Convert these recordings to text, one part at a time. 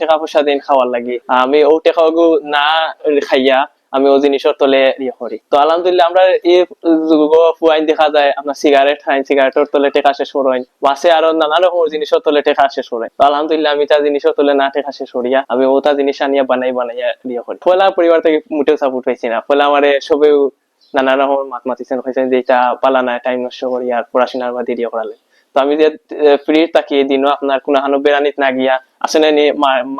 টাকা পয়সা দিন খাওয়ার লাগি। আমি ও টাকা না খাইয়া আমি ও জিনিসের তলে ইয়ে করি। তো আলহামদুলিল্লাহ আমরা এই যুগ ফুয়াইন দেখা যায় আপনার সিগারেট খাইন সিগারেটের তলে টেকা শেষ করেন মাসে আরও নানা রকম জিনিসের তলে টেকা শেষ করেন তো আলহামদুলিল্লাহ আমি তা জিনিসের তলে না টেকা শেষ করিয়া আমি ওটা জিনিস আনিয়া, বানাই বানাইয়া ইয়ে করি। পয়লা পরিবার থেকে মোটেও সাপোর্ট পাইছি না। পয়লা আমারে সবেও নানা রকম মাত মাতিছেন হয়েছেন যে এটা পালা না টাইম নষ্ট করি আর পড়াশোনার বা দেরি করালে তো আমি যে ফ্রি তাকিয়ে দিনও আপনার কোনো হানো বেড়ানিত না গিয়া আসলে নি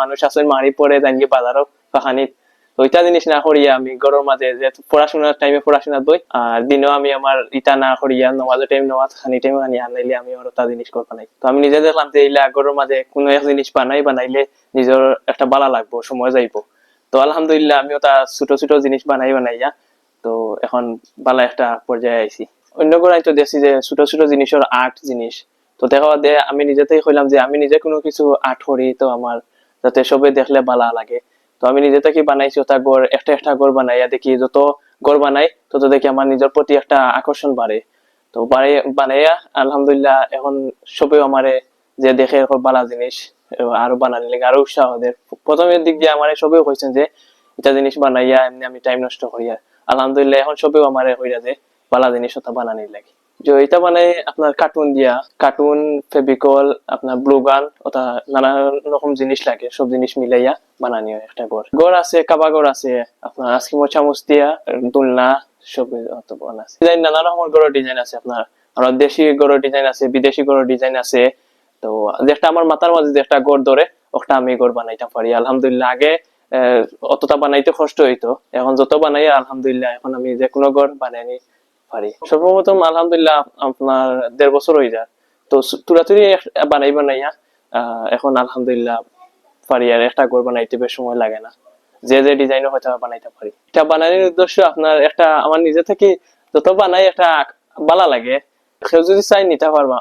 মানুষ আসলে মারি পড়ে যাই গিয়ে বাজারও কাহানিত তো ওইটা জিনিস না করিয়া আমি গরমের মাঝে যে পড়াশোনার টাইমে পড়াশোনা বই, আর দিনও আমি আমার ইটা না করিয়া নমাজের টাইম নমাজ খানি টাইম খানি আনাইলে আমি আর ওটা জিনিস করব নাই তো আমি নিজে দেখলাম যে এইলা গরমের মাঝে কোনো এক জিনিস বানাই, বানাইলে নিজের একটা বালা লাগবো, সময় যাইবো। তো আলহামদুলিল্লাহ আমি ওটা ছোট ছোট জিনিস বানাই, বানাইয়া, তো এখন বালা একটা পর্যায়ে আইছি অন্য গোড়াই তো দেখছি যে ছোট ছোট জিনিসের আর্ট জিনিস। তো দেখা দে আমি নিজেতেই কইলাম যে আমি নিজে কোনো কিছু আর্ট করি তো আমার যাতে সবে দেখলে বালা লাগে। তো আমি নিজে থেকে বানাইছি ওটা গড়, একটা একটা গড় বানাইয়া দেখি যত গড় বানাই, তত দেখি আমার নিজের প্রতি একটা আকর্ষণ বাড়ে তো বাড়ে বানাইয়া আলহামদুলিল্লাহ, এখন সবেও আমারে যে দেখে এরকম বালা জিনিস আরও বানানি লাগে আরও উৎসাহ দেয়। প্রথমের দিক দিয়ে আমার সবেও কইছেন যে, এটা জিনিস বানাইয়া এমনি আমি টাইম নষ্ট করিয়া আলহামদুলিল্লাহ, এখন সবেও আমারে হইরা যে বালা জিনিস ওটা বানানি লাগে। যে এটা বানাই আপনার কার্টুন দিয়া কার্টুন ফেবিকল আপনার ব্লু গান ওটা নানা রকম জিনিস লাগে, সব জিনিস মিলাইয়া বানানি হয় একটা গড় গড় আছে, কাবা গড় আছে, আপনার আজকিমো চামচ দিয়া, দুলনা, সব আছে। ডিজাইন নানা রকমের গড়ের ডিজাইন আছে আপনার। আর দেশি গড়ের ডিজাইন আছে, বিদেশি গড়ের ডিজাইন আছে। তো যেটা আমার মাথার মাঝে যে একটা গড় ধরে, ওটা আমি গড় বানাইতে পারি। আলহামদুলিল্লাহ আগে অতটা বানাইতে কষ্ট হইতো। এখন যত বানাই, আলহামদুলিল্লাহ, এখন আমি যে কোনো গড় বানাইনি পারি। সর্বপ্রথম আলহামদুলিল্লাহ আপনার দেড় বছর হয়ে যায়। তো তুরাতুরি বানাই বানাইয়া এখন আলহামদুলিল্লাহ পারি আর একটা গড় বানাইতে বেশ সময় লাগে না। যে যে ডিজাইনও হয়তো বানাইতে পারি। এটা বানানোর উদ্দেশ্য আপনার একটা আমার নিজে থেকে যত বানাই একটা বালা লাগে। কেউ যদি চাই নিতে পারবা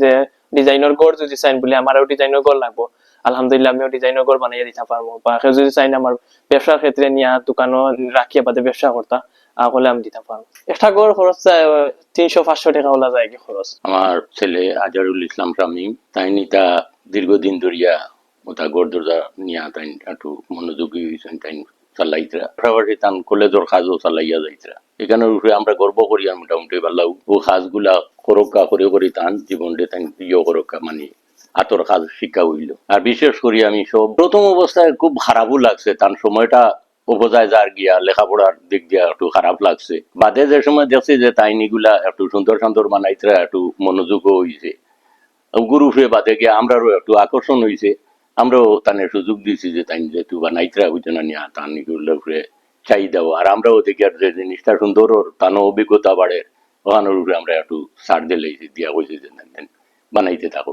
যে ডিজাইনের গড় যদি চাইন বলে আমারও ডিজাইনের গড় লাগবো। আলহামদুলিল্লাহ আমিও ডিজাইনের গড় বানাইয়া দিতে পারব। বা কেউ যদি চাই না আমার ব্যবসার ক্ষেত্রে নিয়ে দোকানও রাখিয়া বাদে ব্যবসা করতা। আহ, হলে আমি দিতে পারব। একটা গড় খরচ তিনশো, পাঁচশো টাকা ওলা যায় কি খরচ? আমার ছেলে আজারুল ইসলাম শামীম তাই নিতা দীর্ঘদিন ধরিয়া ওটা গড়দরজা নিয়া তাই একটু মনোযোগী হয়েছেন তাই চালাইতরা। তান কাজও চালাইয়া যাইতরা। উপরে আমরা গর্ব করি আর মোটামুটি ভালো ও কাজগুলা করক্কা করে করে তান জীবনটা তাই প্রিয় করক্কা মানে হাতর কাজ শিক্ষা হইল। আর বিশেষ করে আমি সব প্রথম অবস্থায় খুব খারাপও লাগছে তার সময়টা উপজায় যার গিয়া লেখাপড়ার দিক দিয়া একটু খারাপ লাগছে। বাদে যে সময় দেখছি যে তাইনিগুলা একটু সুন্দর সুন্দর বানাইতে একটু মনোযোগও হয়েছে গুরুফে বাদে গিয়ে আমরারও একটু আকর্ষণ হয়েছে আমরাও তানে সুযোগ দিয়েছি যে তাই যেহেতু বানাইতে হইতে না নিয়া তানিগুলো উপরে চাহিদাও আর আমরাও দেখি আর যে জিনিসটা সুন্দর ওর তানো অভিজ্ঞতা বাড়ে ওখানোর উপরে আমরা একটু ছাড় দিলে দিয়া হয়েছে যে বানাইতে থাকো